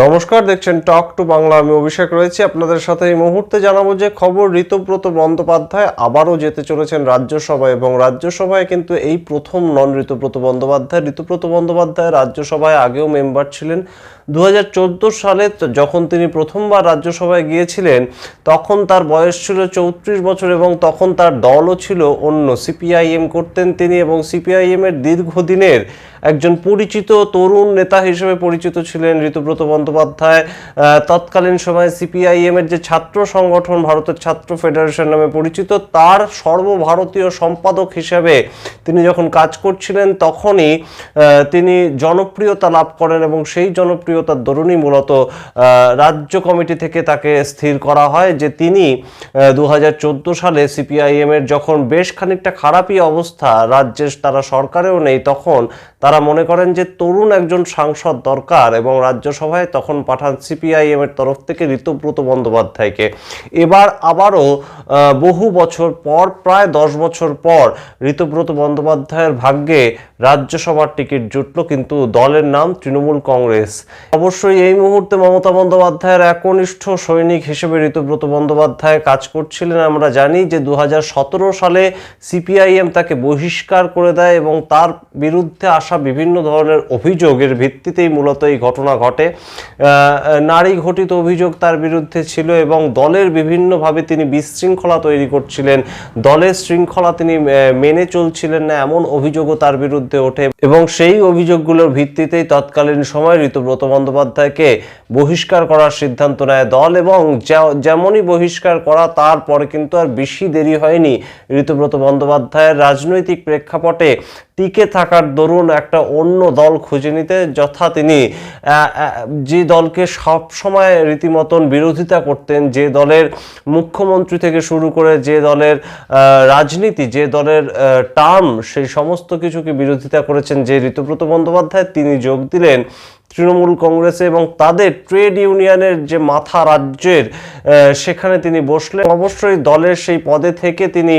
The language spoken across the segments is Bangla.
নমস্কার, দেখছেন টক টু বাংলা আমি অভিষেক রয়েছি আপনাদের সাথে। এই মুহূর্তে জানাব যে খবর, ঋতব্রত বন্দ্যোপাধ্যায় আবারও যেতে চলেছেন রাজ্যসভায় এবং রাজ্যসভায় কিন্তু এই প্রথম নন ঋতব্রত বন্দ্যোপাধ্যায়। ঋতব্রত বন্দ্যোপাধ্যায় রাজ্যসভায় আগেও মেম্বার ছিলেন। দু হাজার চোদ্দ সালে যখন তিনি প্রথমবার রাজ্যসভায় গিয়েছিলেন, তখন তার বয়স ছিল চৌত্রিশ বছর এবং তখন তার দলও ছিল অন্য। সিপিআইএম করতেন তিনি এবং সিপিআইএমের দীর্ঘদিনের একজন পরিচিত তরুণ নেতা হিসেবে পরিচিত ছিলেন ঋতুব্রত বন্দ্যোপাধ্যায়। তৎকালীন সময়ে সিপিআইএম এর যে ছাত্র সংগঠন, ভারতের ছাত্র ফেডারেশন নামে পরিচিত, তার সর্বভারতীয় সম্পাদক হিসেবে তিনি যখন কাজ করছিলেন, তখনই তিনি জনপ্রিয়তা লাভ করেন এবং সেই জনপ্রিয়তার দরুনই মূলত রাজ্য কমিটি থেকে তাকে স্থির করা হয় যে তিনি দু হাজার চোদ্দ সালে সিপিআইএম এর যখন বেশ খানিকটা খারাপই অবস্থা, রাজ্যের তারা সরকারেও নেই, তখন তারা মনে করেন যে তরুণ একজন সাংসদ দরকার এবং রাজ্যসভায় তখন পাঠান সিপিআইএম এর তরফ থেকে ঋতুব্রত বন্দ্যোপাধ্যায়কে। এবার আবারও বহু বছর পর, প্রায় দশ বছর পর ঋতুব্রত বন্দ্যোপাধ্যায়ের ভাগ্যে রাজ্যসভার টিকিট জুটল, কিন্তু দলের নাম তৃণমূল কংগ্রেস। অবশ্যই এই মুহূর্তে মমতা বন্দ্যোপাধ্যায়ের একনিষ্ঠ সৈনিক হিসেবে ঋতুব্রত বন্দ্যোপাধ্যায় কাজ করছিলেন। আমরা জানি যে দু হাজার সতেরো সালে সিপিআইএম তাকে বহিষ্কার করে দেয় এবং তার বিরুদ্ধে আসা বিভিন্ন ধরনের অভিযোগের ভিত্তিতেই মূলত এই ঘটনা ঘটে। নারী ঘটিত অভিযোগ তার বিরুদ্ধে ছিল এবং দলের বিভিন্নভাবে তিনি বিশৃঙ্খলা তৈরি করছিলেন। দলের শৃঙ্খলা তিনি মেনে চলছিলেন না, এমন অভিযোগও তার বিরুদ্ধে ওঠে এবং সেই অভিযোগগুলোর ভিত্তিতেই তৎকালীন সময় ঋতুব্রত বন্দ্যোপাধ্যায়কে বহিষ্কার করার সিদ্ধান্ত নেয় দল এবং যেমনই বহিষ্কার করা, তারপরে কিন্তু আর বেশি দেরি হয়নি। ঋতুব্রত বন্দ্যোপাধ্যায়ের রাজনৈতিক প্রেক্ষাপটে টিকে থাকার দরুন একটা অন্য দল খুঁজে নিতে, যথা তিনি যে দলকে সব সময় রীতিমতন বিরোধিতা করতেন, যে দলের মুখ্যমন্ত্রী থেকে শুরু করে যে দলের রাজনীতি, যে দলের টার্ম, সেই সমস্ত কিছুকে বিরোধিতা করেছেন যে ঋতুব্রত বন্দ্যোপাধ্যায়। তিনি যোগ দিলেন তৃণমূল কংগ্রেসে এবং তাদের ট্রেড ইউনিয়নের যে মাথা রাজ্যের সেখানে তিনি বসলেন। অবশ্যই দলের সেই পদে থেকে তিনি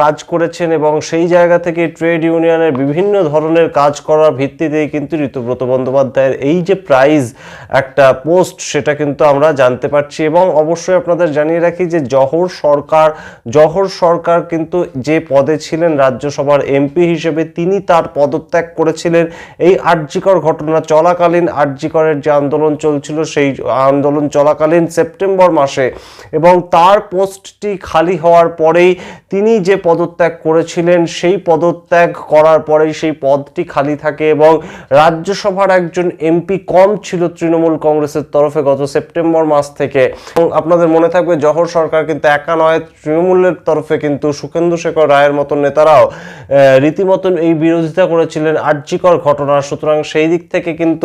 কাজ করেছেন এবং সেই জায়গা থেকে ট্রেড ইউনিয়নের বিভিন্ন ধরনের কাজ করার ভিত্তিতেই কিন্তু ঋতুব্রত বন্দ্যোপাধ্যায়ের এই যে প্রাইজ একটা পোস্ট সেটা কিন্তু আমরা জানতে পারছি এবং অবশ্যই আপনাদের জানিয়ে রাখি যে জহর সরকার জহর সরকার কিন্তু যে পদে ছিলেন রাজ্যসভার এমপি হিসেবে, তিনি তার পদত্যাগ করেছিলেন। এই আর্যিকর ঘটনা চলাকালীন আর্যিকরের যে আন্দোলন চলছিল, সেই আন্দোলন চলাকালীন সেপ্টেম্বর মাসে এবং তার পোস্টটি খালি হওয়ার পরেই তিনি যে পদত্যাগ করেছিলেন, সেই পদত্যাগ করার পরেই সেই পদটি খালি থাকে এবং রাজ্যসভার একজন এমপি কম ছিল তৃণমূল কংগ্রেসের তরফে গত সেপ্টেম্বর মাস থেকে। এবং আপনাদের মনে থাকবে, জহর সরকার কিন্তু একা নয়, তৃণমূলের তরফে কিন্তু সুখেন্দু শেখর রায়ের মতন নেতারাও রীতিমতন এই বিরোধিতা করেছিলেন আর্যিকর ঘটনা সুতরাং সেই দিক থেকে কিন্তু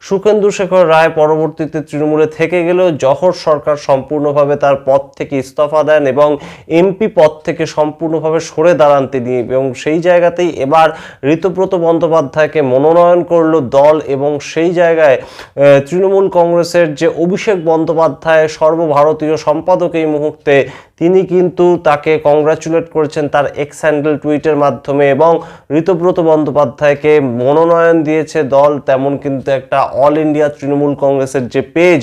সুখেন্দু শেখর রায় পরবর্তীতে তৃণমূলে থেকে গেলেও জহর সরকার সম্পূর্ণভাবে তার পদ থেকে ইস্তফা দেন এবং এমপি পদ থেকে সম্পূর্ণভাবে সরে দাঁড়ান তিনি এবং সেই জায়গাতেই এবার ঋতব্রত বন্দ্যোপাধ্যায়কে মনোনয়ন করল দল এবং সেই জায়গায় তৃণমূল কংগ্রেসের যে অভিষেক বন্দ্যোপাধ্যায় সর্বভারতীয় সম্পাদক এই মুহূর্তে তিনি কিন্তু তাকে কংগ্রাচুলেট করেছেন তার এক্স হ্যান্ডেল টুইটের মাধ্যমে এবং ঋতব্রত বন্দ্যোপাধ্যায়কে মনোনয়ন দিয়েছে দল, তেমন কিন্তু একটা অল ইন্ডিয়া তৃণমূল কংগ্রেসের যে পেজ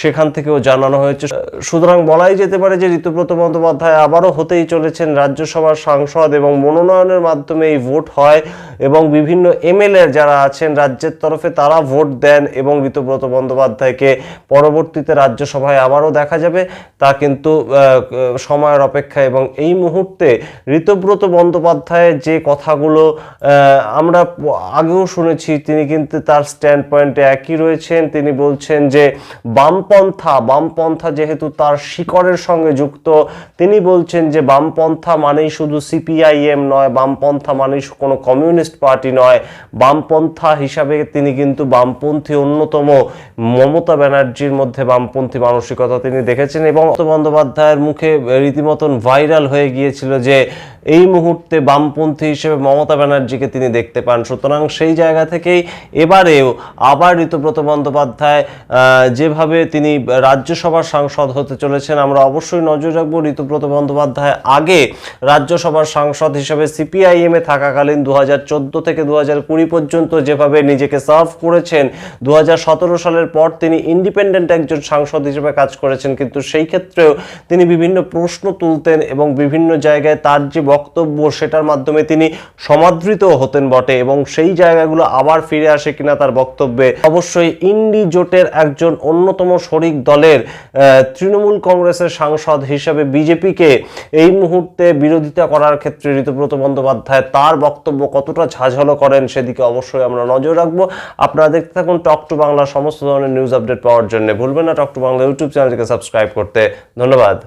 সেখান থেকেও জানানো হয়েছে। সুতরাং বলাই যেতে পারে যে ঋতব্রত বন্দ্যোপাধ্যায় আবারও হতেই চলেছেন রাজ্যসভার সাংসদ এবং মনোনয়নের মাধ্যমে এই ভোট হয় এবং বিভিন্ন এমএলএ যারা আছেন রাজ্যের তরফে তারা ভোট দেন এবং ঋতব্রত বন্দ্যোপাধ্যায়কে পরবর্তীতে রাজ্যসভায় আবারও দেখা যাবে। তা কিন্তু সময়ের অপেক্ষা এবং এই মুহূর্তে ঋতব্রত বন্দ্যোপাধ্যায়ের যে কথাগুলো আমরা আগেও শুনেছি, তিনি কিন্তু তার স্ট্যান্ড পয়েন্টে একই রয়েছেন। তিনি বলছেন যে, বামপন্থা বামপন্থা যেহেতু তার শিকড়ের সঙ্গে যুক্ত, তিনি বলছেন যে, বামপন্থা মানেই শুধু সিপিআইএম নয়, বামপন্থা মানেই কোনো কমিউনিস্ট পার্টি নয়। বামপন্থা হিসাবে তিনি কিন্তু বামপন্থী অন্যতম মমতা ব্যানার্জির মধ্যে বামপন্থী মানসিকতা তিনি দেখেছেন এবং বন্দ্যোপাধ্যায়ের মুখে রীতিমতন ভাইরাল হয়ে গিয়েছিল যে এই মুহূর্তে বামপন্থী হিসেবে মমতা ব্যানার্জিকে তিনি দেখতে পান। সুতরাং সেই জায়গা থেকেই এবারেও আবার ঋতুব্রত বন্দ্যোপাধ্যায় যেভাবে তিনি রাজ্যসভার সাংসদ হতে চলেছেন, আমরা অবশ্যই নজর রাখব ঋতুব্রত বন্দ্যোপাধ্যায় আগে রাজ্যসভার সাংসদ হিসেবে সিপিআইএম থাকাকালীন দু হাজার চোদ্দ থেকে দু পর্যন্ত যেভাবে নিজেকে সার্ভ করেছেন দু হাজার সতেরো সালের পর তিনি ইন্ডিপেন্ডেন্ট একজন সাংসদ হিসেবে কাজ করেছেন। কিন্তু সেই ক্ষেত্রেও তিনি বিভিন্ন প্রশ্ন তুলতেন এবং বিভিন্ন জায়গায় তার যে বক্তব্য সেটার মাধ্যমে তিনি সমাদৃত হতেন বটে এবং সেই জায়গাগুলো আবার ফিরে আসে কিনা তার বক্তব্যে। অবশ্যই ইন্ডি জোটের একজন অন্যতম শরিক দলের তৃণমূল কংগ্রেসের সাংসদ হিসেবে বিজেপিকে এই মুহূর্তে বিরোধিতা করার ক্ষেত্রে ঋতুব্রত বন্দ্যোপাধ্যায় তার বক্তব্য কতটা ঝাঁঝালো করেন সেদিকে অবশ্যই আমরা নজর রাখব। আপনারা দেখতে থাকুন টক টু বাংলা সমস্ত ধরনের নিউজ আপডেট পাওয়ার জন্য। ভুলবেন না টক টু বাংলা ইউটিউব চ্যানেলটিকে সাবস্ক্রাইব করতে। ধন্যবাদ।